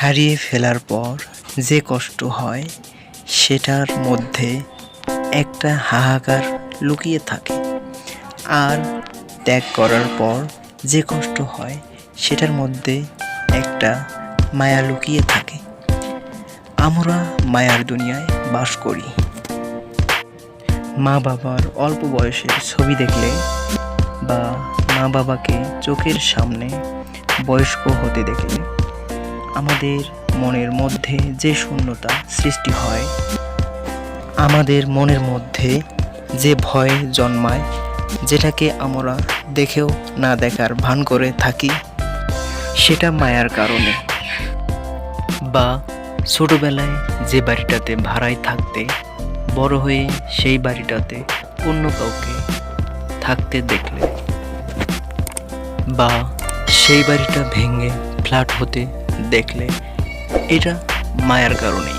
হারিয়ে ফেলার পর যে কষ্ট হয়, সেটার মধ্যে একটা হাহাকার লুকিয়ে থাকে। আর ত্যাগ করার পর যে কষ্ট হয়, সেটার মধ্যে একটা মায়া লুকিয়ে থাকে। আমরা মায়ার দুনিয়ায় বাস করি। মা বাবার অল্প বয়সের ছবি দেখলে বা মা বাবাকে চোখের সামনে বয়স্ক হতে দেখলে আমাদের মনের মধ্যে যে শূন্যতা সৃষ্টি হয়, আমাদের মনের মধ্যে যে ভয় জন্মায়, যেটাকে আমরা দেখেও না দেখার ভান করে থাকি, সেটা মায়ার কারণে। বা ছোটবেলায় যে বাড়িটাতে ভাড়ায় থাকতে, বড় হয়ে সেই বাড়িটাতে অন্য কাউকে থাকতে দেখলে। বা সেই বাড়িটা ভেঙে ফ্ল্যাট হতে দেখলে এটা মায়ার কারণেই।